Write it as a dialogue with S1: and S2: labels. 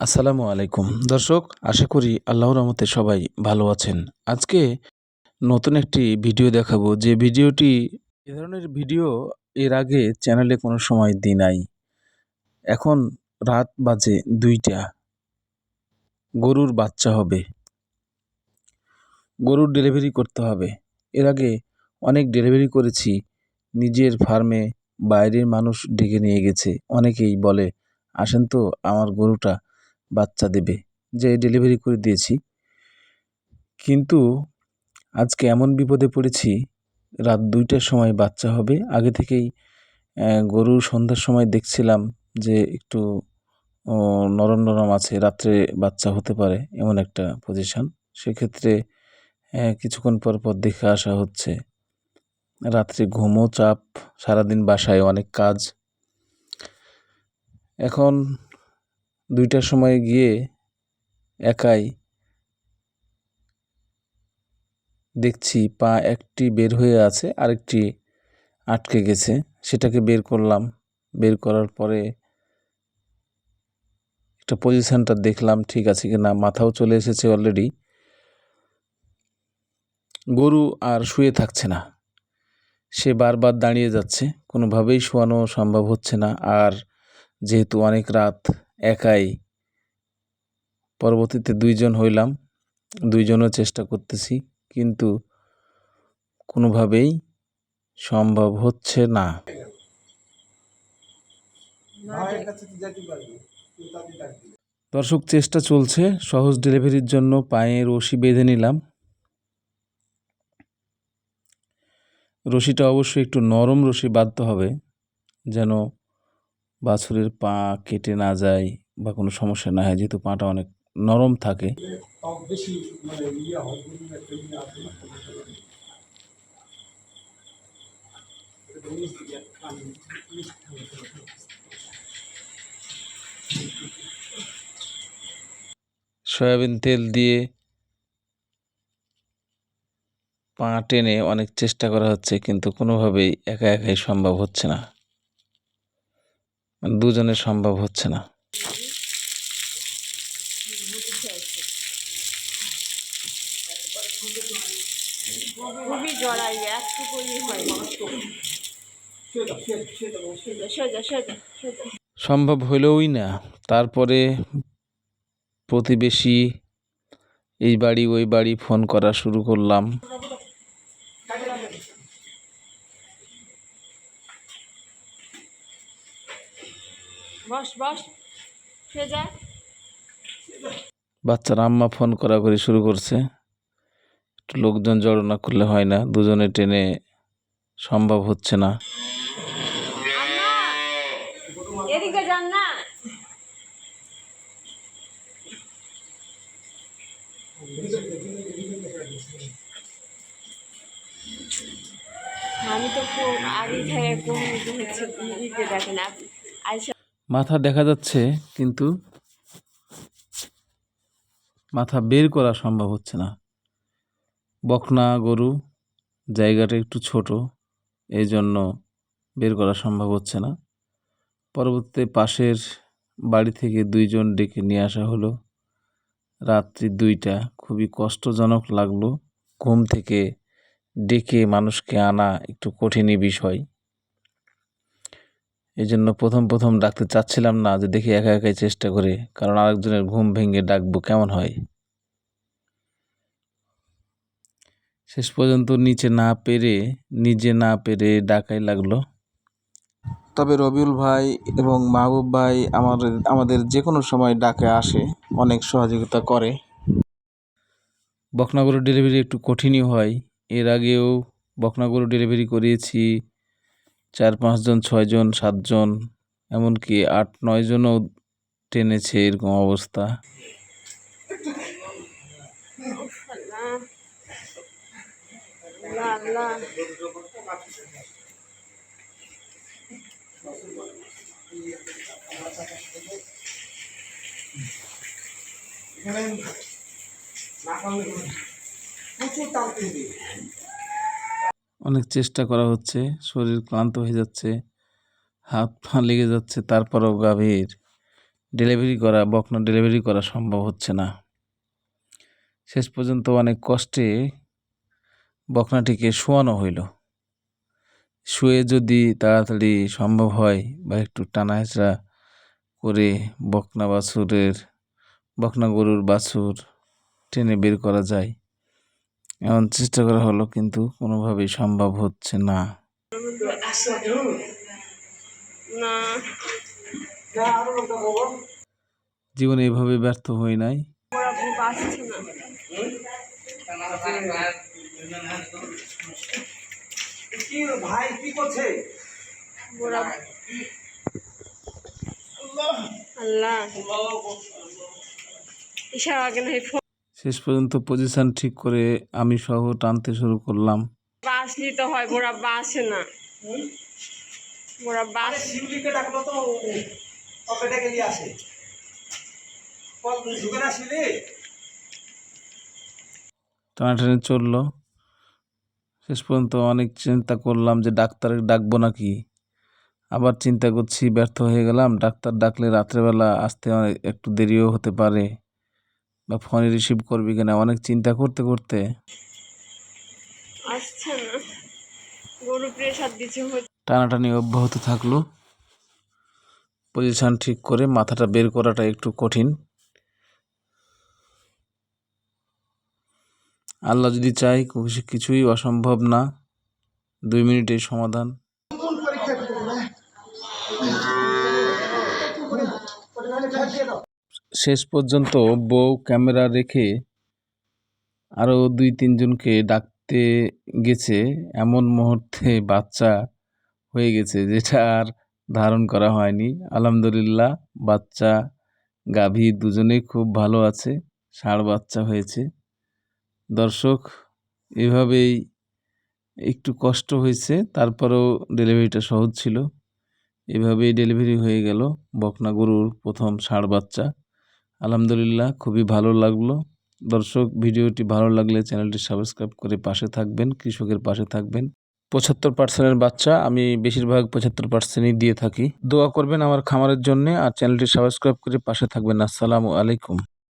S1: আসসালামু আলাইকুম। দর্শক, আশা করি আল্লাহর রহমতে সবাই ভালো আছেন। আজকে নতুন একটি ভিডিও দেখাবো। যে ভিডিওটি, এ ধরনের ভিডিও এর আগে চ্যানেলে কোনো সময় দিই নাই। এখন রাত বাজে দুইটা। গরুর বাচ্চা হবে। গরুর ডেলিভারি করতে হবে। এর আগে অনেক ডেলিভারি করেছি। নিজের ফার্মে বাইরের মানুষ ডেকে নিয়ে গেছে। অনেকেই বলে, আসেন তো আমার গরুটা বাচ্চা দেবে, যে ডেলিভারি করে দিয়েছি। কিন্তু আজকে এমন বিপদে পড়েছি, রাত দুইটার সময় বাচ্চা হবে। আগে থেকেই গরু সন্ধ্যার সময় দেখছিলাম যে একটু নরম নরম আছে, রাত্রে বাচ্চা হতে পারে এমন একটা পজিশান সেক্ষেত্রে কিছুক্ষণ পর পর দেখে আসা হচ্ছে, রাত্রে ঘুমও চাপ, সারাদিন বাসায় অনেক কাজ। এখন দুইটার সময় গিয়ে একাই দেখছি পা একটি বের হয়ে আছে, আরেকটি আটকে গেছে। সেটাকে বের করলাম। বের করার পরে একটা পজিশানটা দেখলাম, ঠিক আছে কি না মাথাও চলে এসেছে অলরেডি গরু আর শুয়ে থাকছে না। সে বারবার দাঁড়িয়ে যাচ্ছে। কোনোভাবেই শোয়ানো সম্ভব হচ্ছে না। আর যেহেতু অনেক রাত একাই। পরবর্তীতে দুইজন হইলাম, দুইজনও চেষ্টা করতেছি, কিন্তু কোনোভাবেই সম্ভব হচ্ছে না। দর্শক, চেষ্টা চলছে, সহজ ডেলিভারির জন্য পায়ে রশি বেঁধে নিলাম। রশিটা অবশ্যই একটু নরম রশি বাঁধতে হবে, যেন বাছুরের পা কেটে না যায় বা কোনো সমস্যা না হয়, যেহেতু পাটা অনেক নরম থাকে। সয়াবিন তেল দিয়ে পা টেনে অনেক চেষ্টা করা হচ্ছে, কিন্তু কোনোভাবেই একা একাই সম্ভব হচ্ছে না। দুজনের সম্ভব হচ্ছে না।
S2: খুবই জড়াই একটুকুই হয়
S1: সম্ভব হইলই না। তারপরে প্রতিবেশী এই বাড়ি ওই বাড়ি ফোন করা শুরু করলাম।
S2: বস বস। সে যা।
S1: বাচ্চার আম্মা ফোন করা করে শুরু করছে। একটু লোকজন জড়ো না করলে হয় না দুজনে টেনে সম্ভব হচ্ছে না।
S2: এদিকে যান না। আমি তো খুব আগে থেকে কোন হচ্ছে দেখেন আপনি। আইসা
S1: মাথা দেখা যাচ্ছে, কিন্তু মাথা বের করা সম্ভব হচ্ছে না। বকনা গরু জায়গাটা একটু ছোট এই জন্য বের করা সম্ভব হচ্ছে না। পরবর্তীতে পাশের বাড়ি থেকে দুইজন ডেকে নিয়ে আসা হলো। রাত্রি দুইটা, খুবই কষ্টজনক লাগল। ঘুম থেকে ডেকে মানুষকে আনা একটু কঠিনই বিষয়। এই জন্য প্রথম প্রথম ডাকতে চাচ্ছিলাম না যে দেখি একা একাই চেষ্টা করে, কারণ আরেকজনের ঘুম ভেঙে ডাকবো কেমন হয়? শেষ পর্যন্ত নিচে না পেরে, নিজে না পেরে ডাকাই লাগল। তবে রবিউল ভাই এবং মাহবুব ভাই আমার, আমাদের যে কোনো সময় ডাকে আসে, অনেক সহযোগিতা করে। বকনাগরু ডেলিভারি একটু কঠিনই হয়। এর আগেও বকনাগরু ডেলিভারি করিয়েছি চার পাঁচজন ছয়জন সাতজন এমনকি আট নয়জনও টেনেছে এরকম অবস্থা।
S2: আল্লাহ আল্লাহ
S1: অনেক চেষ্টা করা হচ্ছে, শরীর ক্লান্ত হয়ে যাচ্ছে, হাত পা লেগে যাচ্ছে, তারপরেও গাভীর ডেলিভারি করা, বকনা ডেলিভারি করা সম্ভব হচ্ছে না। শেষ পর্যন্ত অনেক কষ্টে বকনাটিকে শোয়ানো হইল। শুয়ে যদি তাড়াতাড়ি সম্ভব হয় বা একটু টানা হেঁচড়া করে বকনা বাছুরের, বকনা গরুর বাছুর টেনে বের করা যায় এমন চেষ্টা করা হলো কিন্তু কোনোভাবেই সম্ভব হচ্ছে না। জীবনে এভাবে ব্যর্থ হই নাই।
S3: ভাই কি করছে
S2: আল্লাহ। ইশারা আগে না ফোন
S1: শেষ পর্যন্ত পজিশন ঠিক করে আমি সহ টানতে শুরু করলাম।
S2: বাস নিতে হয় ওরা বাসে না। ওরা বাস
S3: শিউলিকে ডাকলো তো অপেটা গেলি আসে। ঢুকে না শিউলি?
S1: টানাটানি চলল। শেষ পর্যন্ত অনেক চিন্তা করলাম যে ডাক্তার ডাকবো নাকি। আবার চিন্তা করছি ব্যর্থ হয়ে গেলাম। ডাক্তার ডাকলে রাত্রেবেলা আসতে একটু দেরিও হতে পারে। বা ফোনে রিসিভ করবি কিনা? অনেক চিন্তা করতে করতে। টানাটানি অব্যাহত থাকল। পজিশন ঠিক করে মাথাটা বের করাটা একটু কঠিন। আল্লাহ যদি চাই কিছু- কিছুই অসম্ভব না। দুই মিনিটেই সমাধান। শেষ পর্যন্ত বউ ক্যামেরা রেখে আরও দুই তিনজনকে ডাকতে গেছে, এমন মুহূর্তে বাচ্চা হয়ে গেছে যেটা আর ধারণ করা হয়নি। আলহামদুলিল্লাহ, বাচ্চা গাভী দুজনেই খুব ভালো আছে, ষাঁড় বাচ্চা হয়েছে। দর্শক, এভাবেই একটু কষ্ট হয়েছে, তারপরেও ডেলিভারিটা সহজ ছিল। এভাবেই ডেলিভারি হয়ে গেল বকনা গরুর প্রথম ষাঁড় বাচ্চা। আলহামদুলিল্লাহ, খুবই ভালো লাগল। দর্শক, ভিডিওটি ভালো লাগলে চ্যানেলটি সাবস্ক্রাইব করে পাশে থাকবেন, কৃষকের পাশে থাকবেন। পঁচাত্তর পার্সেন্টের বাচ্চা, আমি বেশিরভাগ পঁচাত্তর পার্সেন্টই দিয়ে থাকি। দোয়া করবেন আমার খামারের জন্য আর চ্যানেলটি সাবস্ক্রাইব করে পাশে থাকবেন। আসসালামু আলাইকুম।